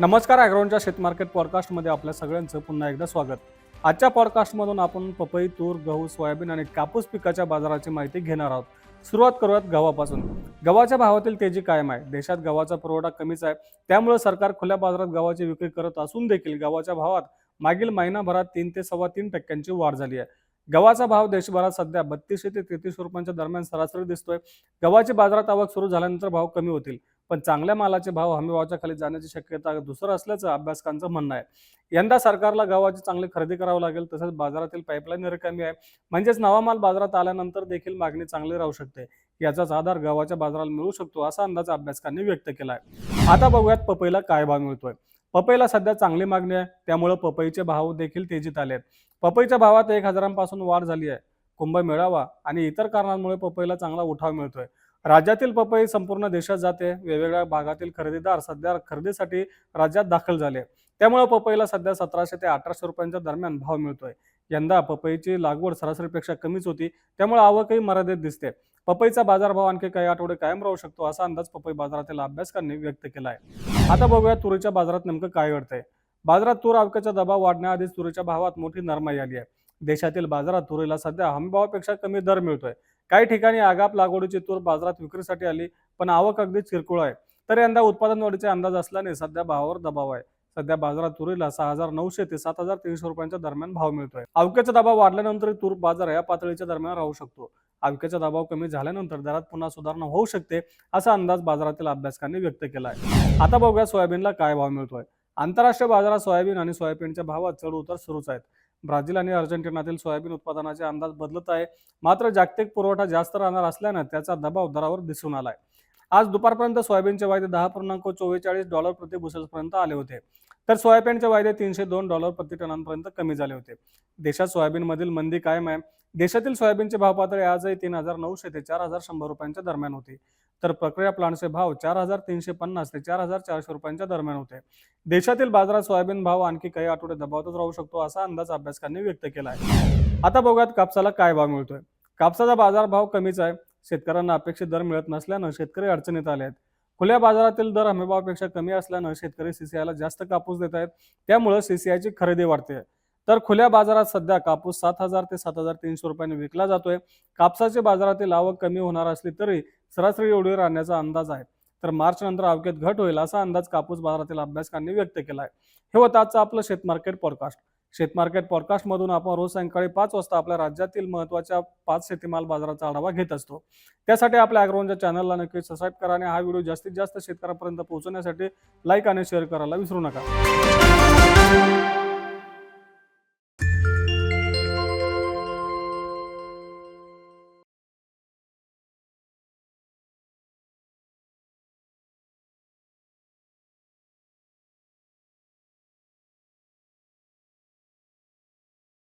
नमस्कार ॲग्रोनच्या शेतमार्केट पॉडकास्टमध्ये आपल्या सगळ्यांचं पुन्हा एकदा स्वागत. आजच्या पॉडकास्टमधून आपण पपई तूर गहू सोयाबीन आणि कापूस पिकाच्या बाजाराची माहिती घेणार आहोत. सुरुवात करूयात गव्हापासून. गव्हाच्या भावातील तेजी कायम आहे. देशात गव्हाचा पुरवठा कमीच आहे. त्यामुळे सरकार खुल्या बाजारात गव्हाची विक्री करत असून देखील गव्हाच्या भावात मागील महिनाभरात तीन ते सव्वा तीन टक्क्यांची वाढ झाली आहे. गव्हाचा भाव देशभरात सध्या बत्तीसशे ते तेहतीस रुपयांच्या दरम्यान सरासरी दिसतोय. गव्हाची बाजारात आवक सुरू झाल्यानंतर भाव कमी होतील पण चांगल्या मालाचे भाव हमीभावाच्या खाली जाण्याची शक्यता दुसरं असल्याचं अभ्यासकांचं म्हणणं आहे. यंदा सरकारला गव्हाची चांगली खरेदी करावं लागेल तसंच बाजारातील पाईपलाईन रिकामी आहे. म्हणजेच नवा माल बाजारात आल्यानंतर देखील मागणी चांगली राहू शकते. याचाच आधार गव्हाच्या बाजाराला मिळू शकतो असा अंदाज अभ्यासकांनी व्यक्त केला आहे आता बघूयात पपईला काय भाव मिळतोय. पपईला सध्या चांगली मागणी आहे. त्यामुळे पपईचे भाव देखील तेजीत आले आहेत. पपईच्या भावात एक हजारांपासून वाढ झाली आहे. कुंभ मेळावा आणि इतर कारणांमुळे पपईला चांगला उठाव मिळतोय. राज्यातील पपई संपूर्ण देशात जाते. वेगवेगळ्या भागातील खरेदीदार सध्या खरेदीसाठी राज्यात दाखल झाले. त्यामुळे पपईला सध्या सतराशे ते अठराशे रुपयांच्या दरम्यान भाव मिळतोय. यंदा पपईची लागवड सरासरीपेक्षा कमीच होती. त्यामुळे आवकही मर्यादित दिसते. पपईचा बाजारभाव आणखी काही आठवडे कायम राहू शकतो असा अंदाज पपई बाजारातील अभ्यासकांनी व्यक्त केला आहे आता बघूया तुरीच्या बाजारात नेमकं काय घडतंय. बाजारात तूर आवक्याचा दबाव वाढण्याआधीच तुरीच्या भावात मोठी नरमाई आली आहे. देशातील बाजारात तुरीला सध्या हमीभावापेक्षा कमी दर मिळतोय. काही ठिकाणी आगाप लागवडीची तूर बाजारात विक्रीसाठी आली पण आवक अगदी किरकोळ आहे. तर यंदा उत्पादन वाढीचे अंदाज असल्याने सध्या भावावर दबाव आहे. सध्या बाजारात तुरीला सहा हजार नऊशे ते सात हजार तीनशे रुपयांच्या दरम्यान भाव मिळतोय. अवक्याचा दबाव वाढल्यानंतर तूर बाजार या पातळीच्या दरम्यान राहू शकतो. अवक्याचा दबाव कमी झाल्यानंतर दरात पुन्हा सुधारणा होऊ शकते असा अंदाज बाजारातील अभ्यासकांनी व्यक्त केला आहे आता बघूया सोयाबीनला काय भाव मिळतोय. आंतरराष्ट्रीय बाजारात सोयाबीन आणि सोयाबीनच्या भावात चढ उतार सुरूच आहेत. ब्राझील आणि अर्जेंटिनातील सोयाबीन उत्पादनाचे अंदाज बदलत आहे. मात्र जागतिक पुरवठा जास्त राहणार असल्यानं त्याचा दबाव दरावर दिसून आलाय. आज दुपारपर्यंत सोयाबीनचे वायदे दहा पूर्णांक चोवेचाळीस डॉलर प्रति बुसेल्सपर्यंत आले होते. तर सोयाबीनचे वायदे तीनशे दोन डॉलर प्रति टनांपर्यंत कमी झाले होते. देशात सोयाबीनमधील मंदी कायम आहे. देशातील सोयाबीनचे भाव पातळी आजही तीन हजार नऊशे ते चार हजार शंभर रुपयांच्या दरम्यान होती. तर प्रक्रिया प्लांटचे भाव चार हजार तीनशे पन्नास ते चार हजार चारशे रुपयांच्या दरम्यान होते. देशातील बाजारात सोयाबीन भाव आणखी काही आठवडे दबावतच राहू शकतो असा अंदाज अभ्यासकांनी व्यक्त केला आहे. आता बघूयात कापसाला काय भाव मिळतोय. कापसाचा बाजार भाव कमीच आहे. शेतकऱ्यांना अपेक्षित दर मिळत नसल्यानं शेतकरी अडचणीत आले आहेत. खुल्या बाजारातील दर हमीभावापेक्षा कमी असल्यानं शेतकरी सीसीआयला जास्त कापूस देत आहेत. त्यामुळे सीसीआयची खरेदी वाढते. तर खुल्या बाजारात सध्या कापूस सात हजार ते सात हजार तीनशे रुपयांनी विकला जातोय. कापसाचे बाजारातील आवक कमी होणार असली तरी सरासरी एवढी राहण्याचा अंदाज आहे. तर मार्च नंतर आवकेत घट होईल असा अंदाज कापूस बाजारातील अभ्यासकांनी व्यक्त केला आहे हे होतं आजचं आपलं शेतमार्केट पॉडकास्ट शेतमार्केट पॉडकास्टमधून आपण रोज सायंकाळी पाच वाजता आपल्या राज्यातील महत्त्वाच्या पाच शेतीमाल बाजाराचा आढावा घेत असतो. त्यासाठी आपल्या अॅग्रोनच्या चॅनलला नक्की सबस्क्राईब करा आणि हा व्हिडिओ जास्तीत जास्त शेतकऱ्यांपर्यंत पोहोचवण्यासाठी लाईक आणि शेअर करायला विसरू नका.